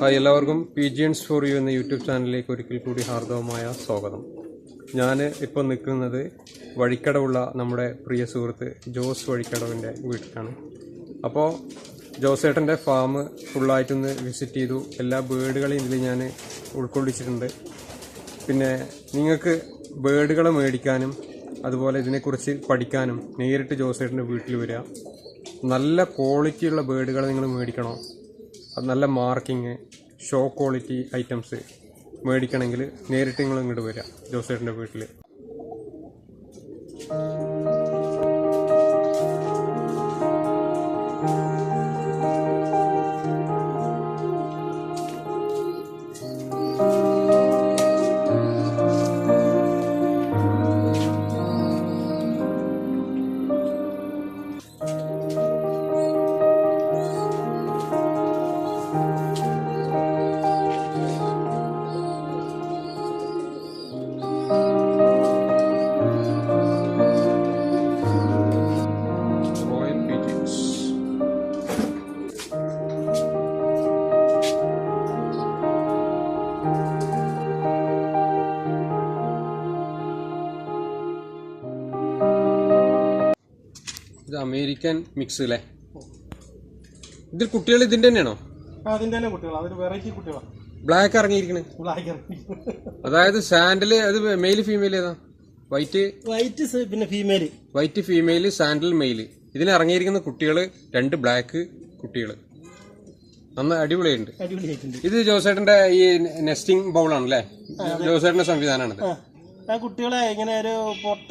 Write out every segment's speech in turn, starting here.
Hi എല്ലാവർക്കും P G N's for you എന്ന YouTube ചാനലിലേക്ക് ഒരിക്കൽ കൂടി ഹാർദവമായ സ്വാഗതം. ഞാൻ ഇപ്പോൾ നിൽക്കുന്നത് വഴിക്കടവുള്ള നമ്മുടെ പ്രിയ സുഹൃത്ത് ജോസ് വഴിക്കടവിന്റെ വീട്ടിലാണ്. അപ്പോൾ ജോസേട്ടന്റെ ഫാം ഫുള്ളായിട്ടൊന്ന് വിസിറ്റ് ചെയ്തു. എല്ലാ ബേഡുകളെയും ഇതിൽ ഞാൻ ഉൾക്കൊള്ളിച്ചിട്ടുണ്ട്. പിന്നെ നിങ്ങൾക്ക് ബേഡുകളെ മേടിക്കാനും അതുപോലെ ഇതിനെക്കുറിച്ച് പഠിക്കാനും നേരിട്ട് ജോസേട്ടന്റെ വീട്ടിൽ വരിക. നല്ല ക്വാളിറ്റിയുള്ള ബേഡുകൾ നിങ്ങൾ മേടിക്കണോ? അത് നല്ല മാർക്കിങ് ഷോ ക്വാളിറ്റി ഐറ്റംസ് മേടിക്കണമെങ്കിൽ നേരിട്ട് നിങ്ങൾ ഇങ്ങോട്ട് വരിക ജോസേട്ടന്റെ വീട്ടിൽ അമേരിക്കൻ മിക്സ് അല്ലേ ഇതിൽ കുട്ടികൾ ഇതിന്റെ തന്നെയാണോ? അതിന്റെ തന്നെ കുട്ടികൾ അതൊരു വെറൈറ്റി കുട്ടികളാണ് ബ്ലാക്ക് ഇറങ്ങിയിരിക്കണേ. ബ്ലാക്ക് അതായത് സാൻഡൽ അത് മെയിൽ ഫീമെയിൽ ഏതാ? വൈറ്റ് വൈറ്റ് പിന്നെ female white female sandal male ഇതിന് ഇറങ്ങിയിരിക്കുന്ന കുട്ടികൾ രണ്ട് ബ്ലാക്ക് കുട്ടികൾ. നന്ന അടിപൊളിയുണ്ട് അടിപൊളിയായിട്ടുണ്ട്. ഇത് ജോസേട്ടന്റെ ഈ നെസ്റ്റിംഗ് ബൗളാണ് അല്ലേ ജോസേട്ടന്റെ സംവിധാനമാണിത് ആ കുട്ടികളെ ഇങ്ങനെ ഒരു പൊട്ട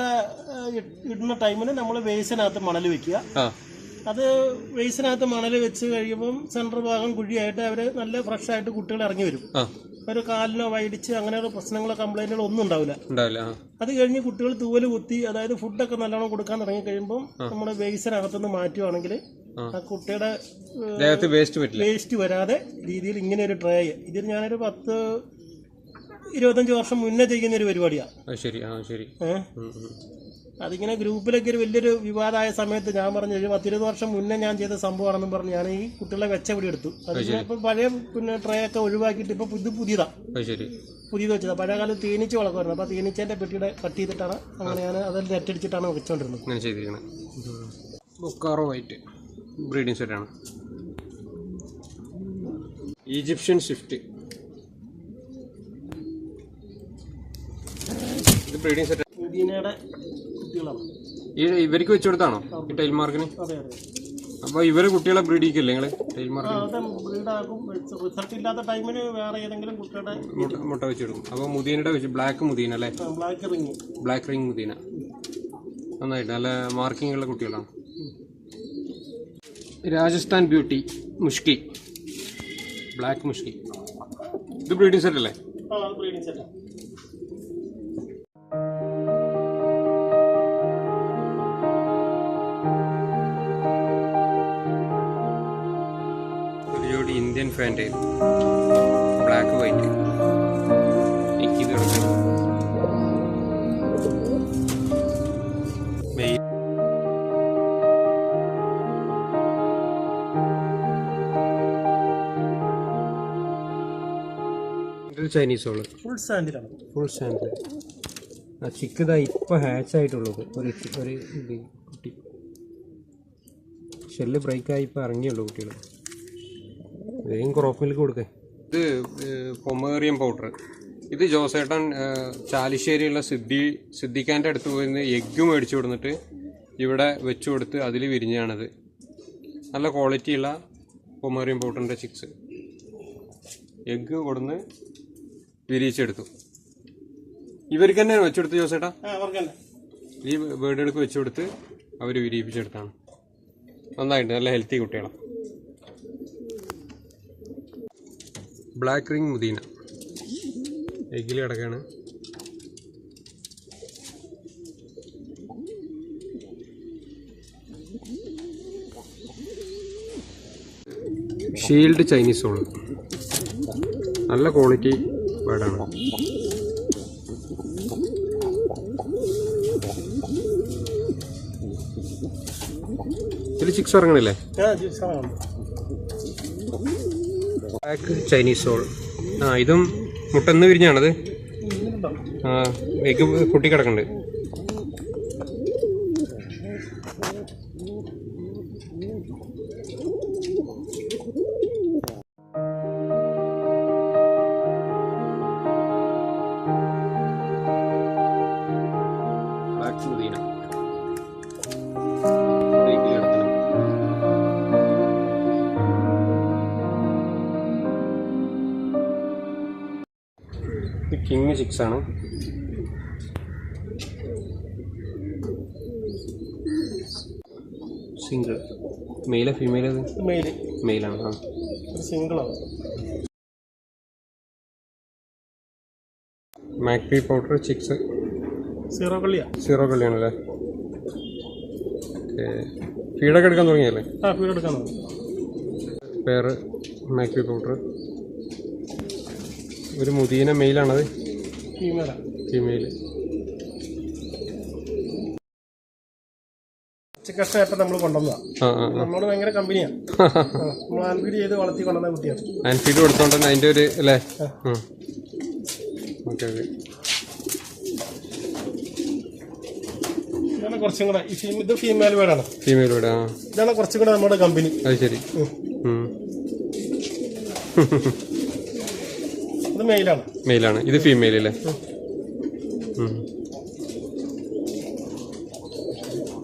ഇടുന്ന ടൈമിന് നമ്മൾ വേസിനകത്ത് മണൽ വെക്കുക. അത് വേസിനകത്ത് മണൽ വെച്ച് കഴിയുമ്പം സെൻട്രൽ ഭാഗം കുഴിയായിട്ട് അവർ നല്ല ഫ്രഷ് ആയിട്ട് കുട്ടികൾ ഇറങ്ങി വരും. ഒരു കാലിനോ വൈഡിച്ച് അങ്ങനെയുള്ള പ്രശ്നങ്ങളോ കംപ്ലൈന്റുകളോ ഒന്നും ഉണ്ടാവില്ല. അത് കഴിഞ്ഞ് കുട്ടികൾ തൂവൽ കുത്തി അതായത് ഫുഡൊക്കെ നല്ലോണം കൊടുക്കാൻ തുടങ്ങി കഴിയുമ്പോൾ നമ്മുടെ വേസിനകത്തുനിന്ന് മാറ്റുവാണെങ്കിൽ ആ. കുട്ടിയുടെ വേസ്റ്റ് വേസ്റ്റ് വരാതെ രീതിയിൽ ഇങ്ങനെ ഒരു ട്രേ ഇതിൽ ഞാനൊരു പത്ത് ഇരുപത്തഞ്ച് വർഷം മുന്നേ ചെയ്യുന്ന ഒരു പരിപാടിയാണ് ശരി ആ ശരി. അതിങ്ങനെ ഗ്രൂപ്പിലൊക്കെ ഒരു വലിയൊരു വിവാദമായ സമയത്ത് ഞാൻ പറഞ്ഞു ഒരു പത്തിരുപത് വർഷം മുന്നേ ഞാൻ ചെയ്ത സംഭവമാണെന്നും പറഞ്ഞു ഞാൻ ഈ കുട്ടികളെ വെച്ച പിടി എടുത്തു. അതിപ്പോ പഴയ പിന്നെ ട്രേ ഒക്കെ ഒഴിവാക്കിയിട്ട് ഇപ്പൊ പുതു പുതിയതാ. ശരി. പുതിയത് വെച്ചത്. പഴയ കാലത്ത് തേനീച്ച വളർത്തുമായിരുന്നു. അപ്പോൾ തേനീച്ചേന്റെ പെട്ടിയുടെ കട്ട് ചെയ്തിട്ടാണ് അങ്ങനെ ഞാൻ അതിൽ നെറ്റടിച്ചിട്ടാണ് വെച്ചുകൊണ്ടിരുന്നത് ബ്രീഡിംഗ് സെറ്റാണ്. Egyptian swift. ബ്രീഡിംഗ് സെറ്റ് ഇന്ത്യയുടെ കുട്ടികളാണ്. ഈ ഇവർക്ക് വെച്ചു കൊടുത്താണോ? ഈ ടൈൽ മാർക്കിന് അതെ അതെ. അപ്പോൾ ഇവർ കുട്ടികളെ ബ്രീഡ് ചെയ്യിക്കില്ലേ ടൈൽ ബ്രീഡാക്കും റിസൾട്ട് ഇല്ലാത്ത ടൈമിൽ വേറെ ഏതെങ്കിലും കുട്ടിയുടെ മുട്ട മുട്ട വെച്ച് കൊടുക്കും. അപ്പോൾ മുദീനയുടെ വെച്ച് ബ്ലാക്ക് മുദീന അല്ലേ? ബ്ലാക്ക് റിങ് ബ്ലാക്ക് റിംഗ് മുദീന നന്നായിട്ട് നല്ല മാർക്കിംഗ് ഉള്ള കുട്ടികളാണ്. രാജസ്ഥാൻ ബ്യൂട്ടി മുഷ്കി. ബ്ലാക്ക് മുഷ്കി. ഇത് ബ്രീഡിംഗ് സെറ്റ് അല്ലേ? ആ ബ്രീഡിംഗ് സെറ്റ് ഫാന്റെ ബ്ലാക്ക് വൈറ്റ് കിടക്കണം മെയ് ചൈനീസ് ഓൾ ഫുൾ ഫുൾ ആ ചിക്ക് ഇതാ ഇപ്പൊ ഹാച്ച് ആയിട്ടുള്ളത്. ഒരു ഒരു കുട്ടി. ഷെല്ല് ബ്രേക്ക് ആയി ഇപ്പൊ ഇറങ്ങിയുള്ളൂ കുട്ടികൾ വേഗം ക്രോപ്പ് മിൽക്ക് കൊടുക്കേ. ഇത് പൊമേറിയം പൗഡർ ഇത് ജോസേട്ടൻ ചാലിശ്ശേരിയുള്ള സിദ്ധി സിദ്ധിക്കാന്റെ അടുത്ത് പോയിരുന്ന് എഗ്ഗ് മേടിച്ചു കൊടുത്തിട്ട് ഇവിടെ വെച്ചു കൊടുത്ത് അതിൽ വിരിഞ്ഞാണത്. നല്ല ക്വാളിറ്റിയുള്ള പൊമേറിയം പൗഡറിന്റെ ചിക്സ് എഗ്ഗ് കൊടുന്ന് വിരിയിച്ചെടുത്തു. ഇവർക്ക് തന്നെയാണ് വെച്ചുകൊടുത്ത് ജോസേട്ടാ? ഈ ബേഡുകൾക്ക് വെച്ചുകൊടുത്ത് അവർ വിരിയിപ്പിച്ചെടുത്താണ്. നന്നായിട്ട് നല്ല ഹെൽത്തി കുട്ടികളാണ് ബ്ലാക്ക് റിംഗ് മുദീന. എഗ്ഗിൽ കിടക്കാണ്. ഷീൽഡ് ചൈനീസ് ഓൾ നല്ല ക്വാളിറ്റി ബേഡാണ് ഇതിൽ ചിക്സ് ഇറങ്ങണില്ലേ ബ്ലാക്ക് ചൈനീസ് സോൾ ആ ഇതും മുട്ടന്ന് വിരിഞ്ഞാണത്? ആ എഗ് പൊട്ടി ഇത് കിങ് സിക്സ് ആണ്. സിംഗിൾ. മെയിലാ ഫീമെയിൽ അത് മെയിൽ. മെയിലാണ് ആ. സിംഗിളാണ് മാക്പി പൗഡർ ചിക്സ്. സീറോ കള്ളിയാ. സീറോ കള്ളിയാണല്ലേ? ഓക്കെ. ഫീഡൊക്കെ എടുക്കാൻ തുടങ്ങിയല്ലേ? ആ ഫീഡ് എടുക്കാൻ തുടങ്ങി. പേര് മാക്പി പൗഡർ. ഒരു മുദീന മെയിലാണത്. ഫീമെയിൽ. ഉച്ചക്കഷ്ടം ഇപ്പം നമ്മൾ നമ്മളോട് ഭയങ്കര കമ്പനിയാണ് നമ്മൾ ആൻഫീഡ് ചെയ്ത് വളർത്തി കൊണ്ടുവന്ന കുട്ടിയാണ്. ആൻഡ് ഫീഡ് കൊടുത്തോണ്ട് തന്നെ അതിന്റെ ഒരു അല്ലേ? Okay okay. ഇതാണ് കുറച്ചും കൂടെ ഈ ഫീ ഇത് ഫീമെയിൽ വേർഡാണ് ഫീമെയിൽ ഇവിടെ ആ ഇതാണ് കുറച്ചും കൂടെ നമ്മുടെ കമ്പനി. അത് ശരി. മെയിലാണ് മെയിലാണ് ഇത് ഫീമെയിൽ അല്ലേ.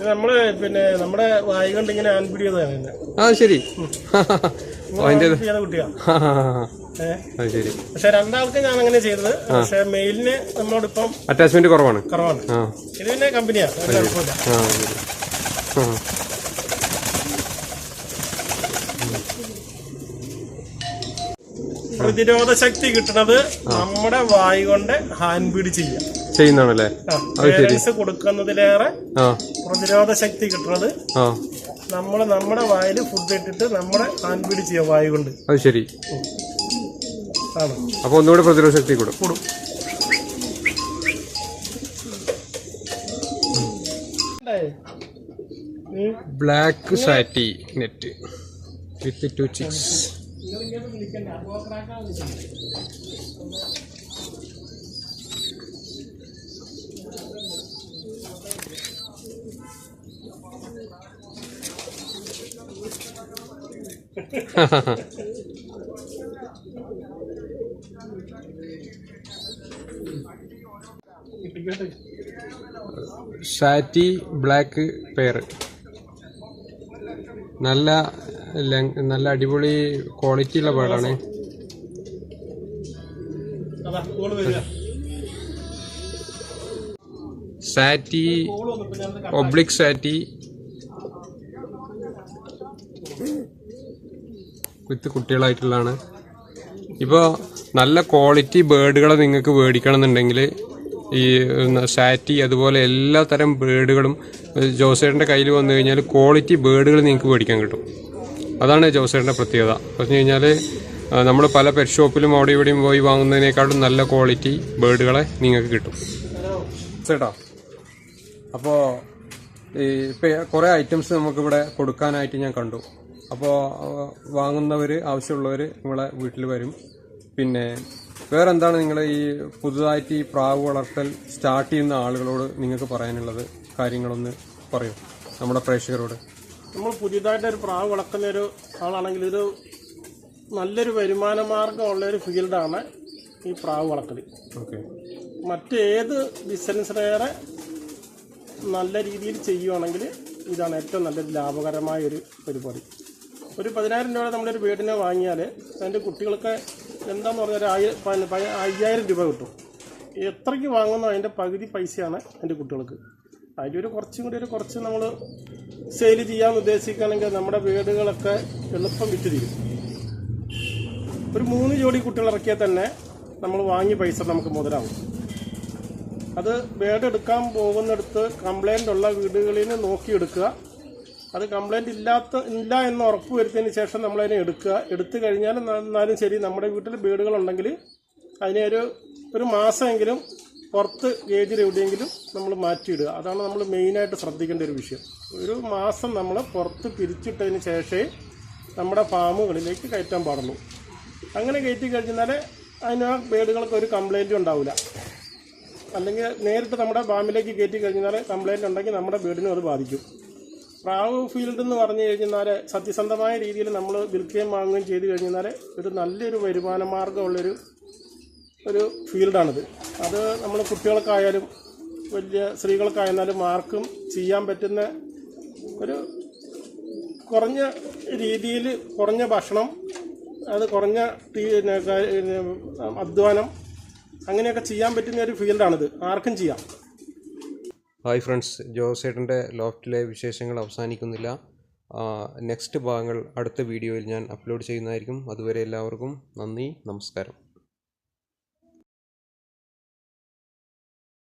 നമ്മൾ പിന്നെ നമ്മുടെ വായി കൊണ്ട് ഇങ്ങനെ ആൻഫീഡ് ചെയ്തതാണ് പിന്നെ ആ ശരി. അതിന്റെ ചെയ്യുന്ന കുട്ടിയാണ് ഏഹ് അത് ശരി. പക്ഷെ രണ്ടാൾക്ക് ഞാൻ അങ്ങനെ ചെയ്തത്. പക്ഷെ മെയിലിന് നമ്മളോടിപ്പം അറ്റാച്ച്മെന്റ് കുറവാണ്. കുറവാണ്. ഇത് പിന്നെ കമ്പനിയാണ് കുഴപ്പമില്ല ആ അത് ശരി. ആ പ്രതിരോധ ശക്തി കിട്ടുന്നത് നമ്മുടെ വായി കൊണ്ട് ഹാൻഡ് ബീഡ് ചെയ്യാം. ചെയ്യുന്നതാണല്ലേ കൊടുക്കുന്നതിലേറെ പ്രതിരോധ ശക്തി കിട്ടുന്നത് നമ്മൾ നമ്മുടെ വായിൽ ഫുഡ് ഇട്ടിട്ട് നമ്മുടെ ഹാൻഡ് ബീഡ് ചെയ്യാം വായു കൊണ്ട്. അത് ശരി. അപ്പൊ ഒന്നുകൂടെ പ്രതിരോധ ശക്തി കൂടും. കൂടും. Black satinette with two chicks. സാറ്റി black pair. നല്ല നല്ല അടിപൊളി ക്വാളിറ്റി ഉള്ള പാടാണ്. സാറ്റി ഒബ്ലിക് സാറ്റി. വിത്ത് കുട്ടികളായിട്ടുള്ളതാണ്. ഇപ്പോൾ നല്ല ക്വാളിറ്റി ബേഡുകളെ നിങ്ങൾക്ക് മേടിക്കണം എന്നുണ്ടെങ്കിൽ ഈ സാറ്റി അതുപോലെ എല്ലാ തരം ബേഡുകളും ജോസേട്ടന്റെ കയ്യിൽ വന്നു കഴിഞ്ഞാൽ ക്വാളിറ്റി ബേഡുകൾ നിങ്ങൾക്ക് മേടിക്കാൻ കിട്ടും. അതാണ് ജോസേട്ടന്റെ പ്രത്യേകത. പറഞ്ഞു കഴിഞ്ഞാൽ നമ്മൾ പല പെറ്റ് ഷോപ്പിലും അവിടെ ഇവിടെയും പോയി വാങ്ങുന്നതിനേക്കാളും നല്ല ക്വാളിറ്റി ബേഡുകളെ നിങ്ങൾക്ക് കിട്ടും. ചേട്ടാ അപ്പോൾ ഈ കുറേ ഐറ്റംസ് നമുക്കിവിടെ കൊടുക്കാനായിട്ട് ഞാൻ കണ്ടു. അപ്പോൾ വാങ്ങുന്നവർ ആവശ്യമുള്ളവർ നിങ്ങളെ വീട്ടിൽ വരും. പിന്നെ വേറെ എന്താണ് നിങ്ങൾ ഈ പുതുതായിട്ട് ഈ പ്രാവ് വളർത്തൽ സ്റ്റാർട്ട് ചെയ്യുന്ന ആളുകളോട് നിങ്ങൾക്ക് പറയാനുള്ളത്? കാര്യങ്ങളൊന്ന് പറയൂ. നമ്മുടെ പ്രേക്ഷകരോട്. നമ്മൾ പുതിയതായിട്ട് ഒരു പ്രാവ് വളർത്തുന്ന ഒരു ആളാണെങ്കിൽ ഒരു നല്ലൊരു വരുമാന മാർഗമുള്ള ഒരു ഫീൽഡാണ് ഈ പ്രാവ് വളർത്തൽ ഓക്കെ. മറ്റേത് ബിസിനസ്സിനേറെ നല്ല രീതിയിൽ ചെയ്യുവാണെങ്കിൽ ഇതാണ് ഏറ്റവും നല്ലൊരു ലാഭകരമായ ഒരു പരിപാടി. ഒരു പതിനായിരം രൂപ നമ്മളൊരു വീടിനെ വാങ്ങിയാൽ അതിന്റെ കുട്ടികൾക്ക് എന്താന്ന് പറഞ്ഞാൽ ഒരു ആയിരം അയ്യായിരം രൂപ കിട്ടും. എത്രയ്ക്ക് വാങ്ങുന്നോ അതിന്റെ പകുതി പൈസയാണ് എന്റെ കുട്ടികൾക്ക്. അതിലൊരു കുറച്ചും കൂടി ഒരു കുറച്ച് നമ്മൾ സെയിൽ ചെയ്യാൻ ഉദ്ദേശിക്കുകയാണെങ്കിൽ നമ്മുടെ വീടുകളൊക്കെ എളുപ്പം വിറ്റ് തീരും ഒരു മൂന്ന് ജോഡി കുട്ടികൾ ഇറക്കിയാൽ തന്നെ നമ്മൾ വാങ്ങിയ പൈസ നമുക്ക് മുതലാവും. അത് വേടെടുക്കാൻ പോകുന്നിടത്ത് കംപ്ലൈന്റ് ഉള്ള വീടുകളിൽ നിന്ന് നോക്കിയെടുക്കുക അത് കംപ്ലൈന്റ് ഇല്ലാത്ത ഇല്ല എന്ന് ഉറപ്പ് വരുത്തിയതിന് ശേഷം നമ്മളതിനെ എടുക്കുക. എടുത്തു കഴിഞ്ഞാൽ എന്നാലും ശരി നമ്മുടെ വീട്ടിൽ വീടുകളുണ്ടെങ്കിൽ അതിനെ ഒരു ഒരു മാസമെങ്കിലും പുറത്ത് ഗേജിൽ എവിടെയെങ്കിലും നമ്മൾ മാറ്റിയിടുക. അതാണ് നമ്മൾ മെയിനായിട്ട് ശ്രദ്ധിക്കേണ്ട ഒരു വിഷയം. ഒരു മാസം നമ്മൾ പുറത്ത് പിരിച്ചിട്ടതിന് ശേഷമേ നമ്മുടെ ഫാമുകളിലേക്ക് കയറ്റാൻ പാടുള്ളൂ. അങ്ങനെ കയറ്റി കഴിഞ്ഞാൽ അതിന് ആ ബേഡുകൾക്ക് ഒരു കംപ്ലൈന്റും ഉണ്ടാവില്ല. അല്ലെങ്കിൽ നേരിട്ട് നമ്മുടെ ഫാമിലേക്ക് കയറ്റി കഴിഞ്ഞാൽ കംപ്ലൈന്റ് ഉണ്ടെങ്കിൽ നമ്മുടെ ബേഡിനും അത് ബാധിക്കും. പ്രാവ് ഫീൽഡ് എന്ന് പറഞ്ഞു കഴിഞ്ഞാൽ സത്യസന്ധമായ രീതിയിൽ നമ്മൾ വിൽക്കുകയും വാങ്ങുകയും ചെയ്ത് കഴിഞ്ഞാൽ ഒരു നല്ലൊരു വരുമാന മാർഗമുള്ളൊരു ഒരു ഫീൽഡാണിത്. അത് നമ്മൾ കുട്ടികൾക്കായാലും വലിയ സ്ത്രീകൾക്കായിരുന്നാലും ആർക്കും ചെയ്യാൻ പറ്റുന്ന ഒരു കുറഞ്ഞ രീതിയിൽ കുറഞ്ഞ ഭക്ഷണം അത് കുറഞ്ഞ അധ്വാനം അങ്ങനെയൊക്കെ ചെയ്യാൻ പറ്റുന്ന ഒരു ഫീൽഡാണിത്. ആർക്കും ചെയ്യാം. ഹായ് ഫ്രണ്ട്സ് ജോസേട്ടന്റെ ലോഫ്റ്റിലെ വിശേഷങ്ങൾ അവസാനിക്കുന്നില്ല. നെക്സ്റ്റ് ഭാഗങ്ങൾ അടുത്ത വീഡിയോയിൽ ഞാൻ അപ്ലോഡ് ചെയ്യുന്നതായിരിക്കും. അതുവരെ എല്ലാവർക്കും നന്ദി നമസ്കാരം.